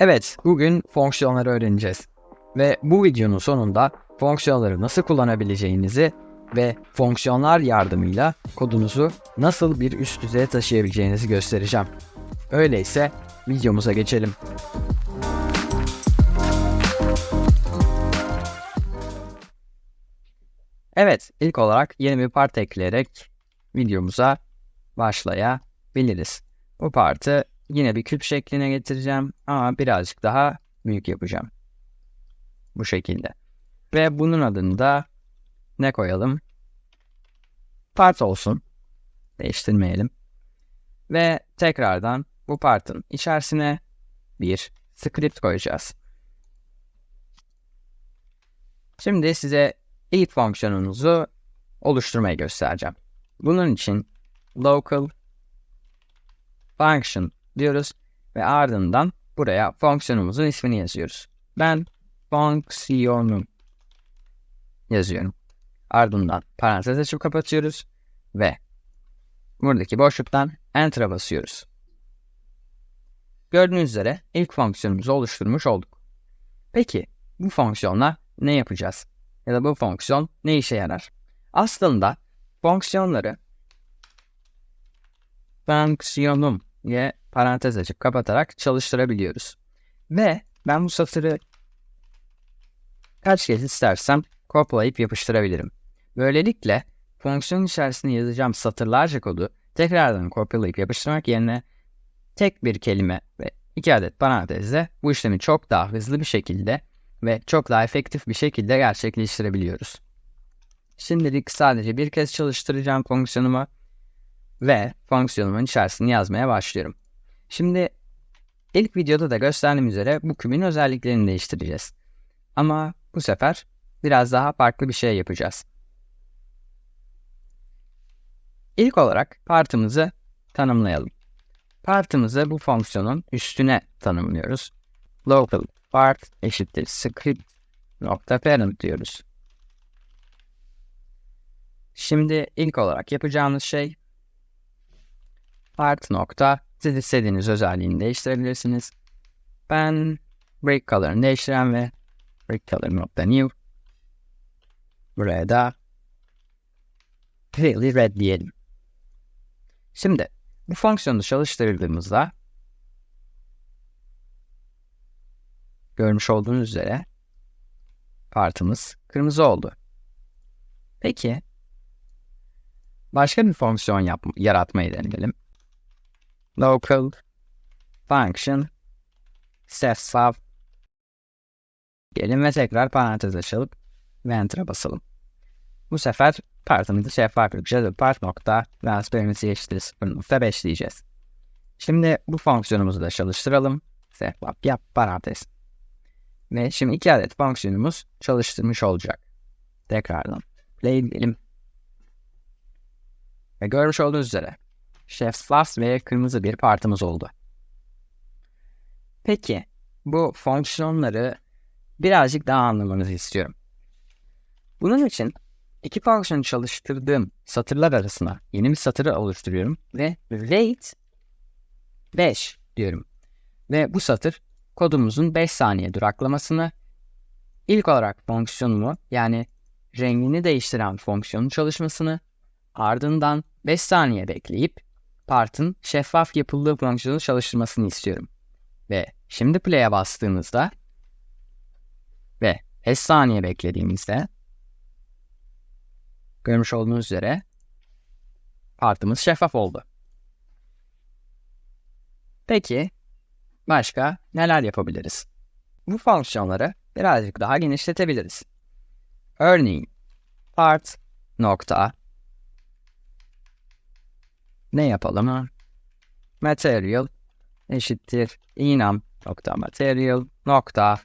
Evet, bugün fonksiyonları öğreneceğiz. Ve bu videonun sonunda fonksiyonları nasıl kullanabileceğinizi ve fonksiyonlar yardımıyla kodunuzu nasıl bir üst düzeye taşıyabileceğinizi göstereceğim. Öyleyse videomuza geçelim. Evet, ilk olarak yeni bir part ekleyerek videomuza başlayabiliriz. Bu partı yine bir küp şekline getireceğim ama birazcık daha büyük yapacağım. Bu şekilde. Ve bunun adını da ne koyalım? Part olsun. Değiştirmeyelim. Ve tekrardan bu partın içerisine bir script koyacağız. Şimdi size ilk fonksiyonunuzu oluşturmayı göstereceğim. Bunun için local function diyoruz ve ardından buraya fonksiyonumuzun ismini yazıyoruz. Ben fonksiyonum yazıyorum. Ardından parantez açıp kapatıyoruz ve buradaki boşluktan enter'a basıyoruz. Gördüğünüz üzere ilk fonksiyonumuzu oluşturmuş olduk. Peki bu fonksiyonla ne yapacağız? Ya da bu fonksiyon ne işe yarar? Aslında fonksiyonları fonksiyonum diye parantez açıp kapatarak çalıştırabiliyoruz. Ve ben bu satırı kaç kez istersem kopyalayıp yapıştırabilirim. Böylelikle fonksiyon içerisinde yazacağım satırlarca kodu tekrardan kopyalayıp yapıştırmak yerine tek bir kelime ve iki adet parantezle bu işlemi çok daha hızlı bir şekilde ve çok daha efektif bir şekilde gerçekleştirebiliyoruz. Şimdilik sadece bir kez çalıştıracağım fonksiyonumu ve fonksiyonumun içerisini yazmaya başlıyorum. Şimdi ilk videoda da gösterdiğim üzere bu kübün özelliklerini değiştireceğiz. Ama bu sefer biraz daha farklı bir şey yapacağız. İlk olarak partımızı tanımlayalım. Partımızı bu fonksiyonun üstüne tanımlıyoruz. Local part eşittir script nokta parent diyoruz. Şimdi ilk olarak yapacağımız şey part nokta siz istediğiniz özelliğini değiştirebilirsiniz. Ben break color'ını değiştiren ve break color nokta new buraya da really red diyelim. Şimdi bu fonksiyonu çalıştırdığımızda görmüş olduğunuz üzere partımız kırmızı oldu. Peki başka bir fonksiyon yap yaratmayı deneyelim. Local function sessaf diyelim ve tekrar parantez açalım ve enter'a basalım. Bu sefer partımızı şeffaf ve part nokta transparency eşittir 0.5 diyeceğiz. Şimdi bu fonksiyonumuzu da çalıştıralım. Şeffaf yap parantez. Ve şimdi iki adet fonksiyonumuz çalıştırmış olacak. Tekrardan play diyelim. Ve görmüş olduğunuz üzere şeffaf ve kırmızı bir partımız oldu. Peki bu fonksiyonları birazcık daha anlamanızı istiyorum. Bunun için iki fonksiyonu çalıştırdığım satırlar arasına yeni bir satırı oluşturuyorum ve wait 5 diyorum. Ve bu satır kodumuzun 5 saniye duraklamasını ilk olarak fonksiyonumu yani rengini değiştiren fonksiyonun çalışmasını ardından 5 saniye bekleyip partın şeffaf yapıldığı fonksiyonu çalıştırmasını istiyorum. Ve şimdi play'e bastığımızda ve 5 saniye beklediğimizde görmüş olduğunuz üzere partımız şeffaf oldu. Peki başka neler yapabiliriz? Bu fonksiyonları birazcık daha genişletebiliriz. Örneğin part nokta ne yapalım? Material eşittir enum nokta material nokta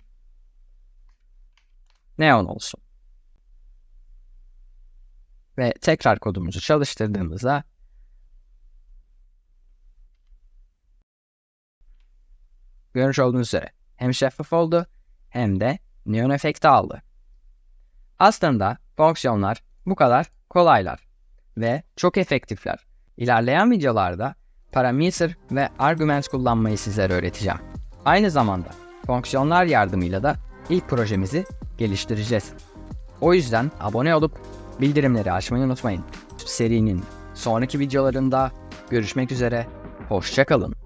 neon olsun. Ve tekrar kodumuzu çalıştırdığımızda görmüş olduğunuz üzere hem şeffaf oldu hem de neon efekti aldı. Aslında fonksiyonlar bu kadar kolaylar ve çok efektifler. İlerleyen videolarda parameter ve argument kullanmayı sizlere öğreteceğim. Aynı zamanda fonksiyonlar yardımıyla da ilk projemizi geliştireceğiz. O yüzden abone olup bildirimleri açmayı unutmayın. Serinin sonraki videolarında görüşmek üzere. Hoşçakalın.